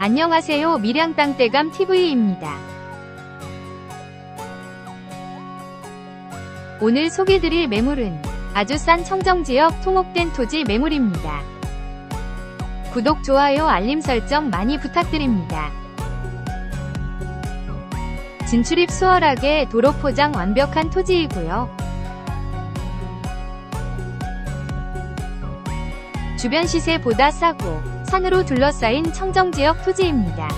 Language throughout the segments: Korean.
안녕하세요. 밀양땅떼감 TV입니다. 오늘 소개드릴 매물은 아주 싼 청정지역 통옥된 토지 매물입니다. 구독, 좋아요, 알림 설정 많이 부탁드립니다. 진출입 수월하게 도로 포장 완벽한 토지이고요. 주변 시세보다 싸고 산으로 둘러싸인 청정지역 토지입니다.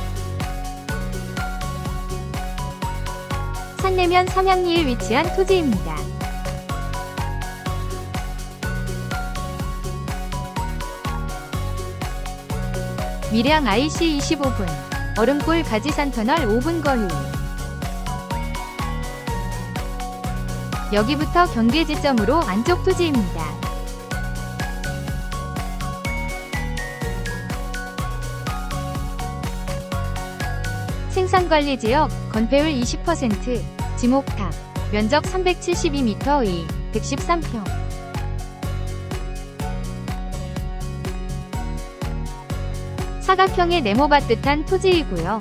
산내면 성향리에 위치한 토지입니다. 밀양 IC 25분, 얼음골 가지산 터널 5분 거리. 여기부터 경계 지점으로 안쪽 토지입니다. 생산관리지역, 건폐율 20%, 지목탑, 면적 372m2, 113평. 사각형의 네모밭 듯한 토지이고요.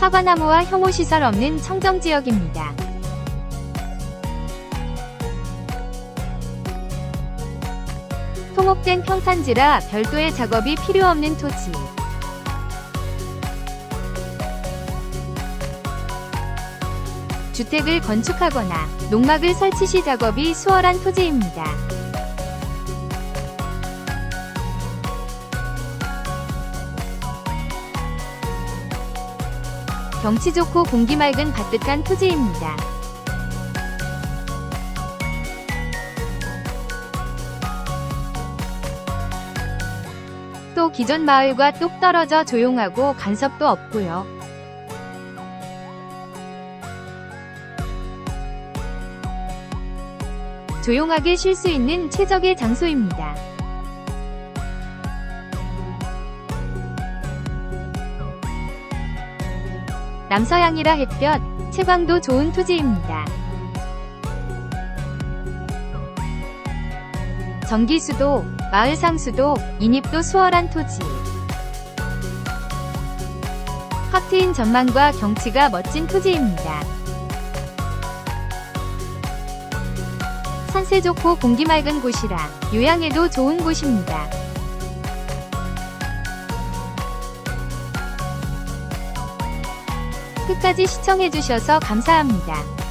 사과나무와 혐오시설 없는 청정지역입니다. 통옥된 평탄지라 별도의 작업이 필요 없는 토지. 주택을 건축하거나 농막을 설치 시 작업이 수월한 토지입니다. 경치 좋고 공기 맑은 밭듯한 토지입니다. 또 기존 마을과 똑 떨어져 조용하고 간섭도 없고요. 조용하게 쉴 수 있는 최적의 장소입니다. 남서양이라 햇볕, 채광도 좋은 토지입니다. 전기수도, 마을 상수도, 인입도 수월한 토지. 확 트인 전망과 경치가 멋진 토지입니다. 산세 좋고 공기 맑은 곳이라 요양에도 좋은 곳입니다. 끝까지 시청해주셔서 감사합니다.